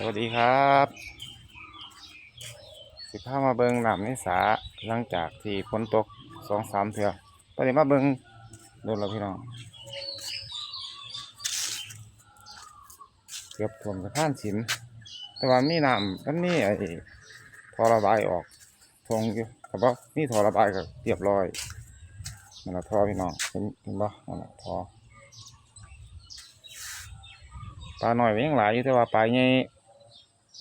สวัสดีครับสิพามาเบิงหน้ำในสาหลังจากที่ฝนตกสองสามเทื่อตอนนี้มาเบิงโดนแล้วพี่น้องเกือบท่วมสะพานฉินแต่ว่ามีหน้ำก็มีไอ้ทอระบายออกทงอยู่แต่ว่านี่ทอระบายก็เรียบร้อยนั่นแหละทอพี่น้องเห็นเห็นปะนั่นแหละทอปลาหน่อยยังหลายอยู่แต่ว่าปลาใหญ่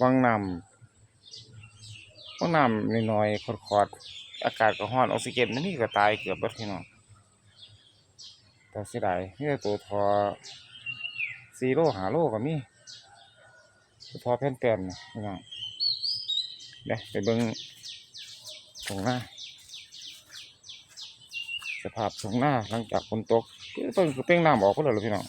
วังน้ำวังน้ำน้อยๆขอดๆอากาศก็ร้อนออกซิเจนนี่ก็ตายเกือบเบิดพี่น้องแต่เสียดายมีแต่ตัวทอซีโร่หาโลก็มีตัวทอแผ่นแป้นๆนะพี่น้องเดี๋ยวไปเบิ่งตรงหน้าสภาพตรงหน้าหลังจากฝนตกเพิ่งคือเป้งน้ำออกก็เลยพี่น้อง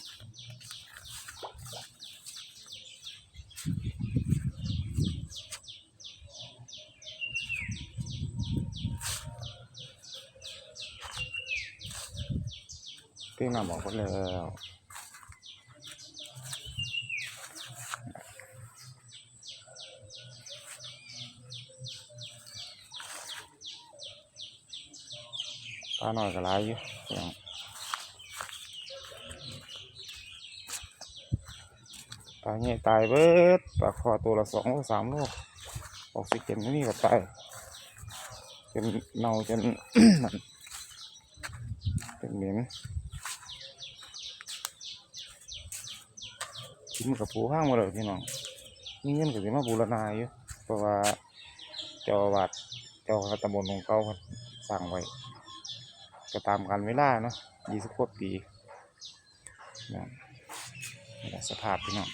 พิ่งนำออกหมดแล้วปลาหน่อยก็หลายอยู่พี่น้องปลาเนี่ยตายเบิดปลาคอตัวละสองโลสามโลออกซิเจนไม่มีก็ตายจนเน่าจนนั่นเป็นเหม็น กินกับผูห้างหมาเลยพี่น้องมีเงินกับที่มาบูรณาอยู่เพราะว่าเจ้าวัดเจ้าตำบลของเขาสั่งไว้ก็ตามกันเวลาเนาะยี่สิบกว่าปีนะนี่แหละสภาพพี่น้อง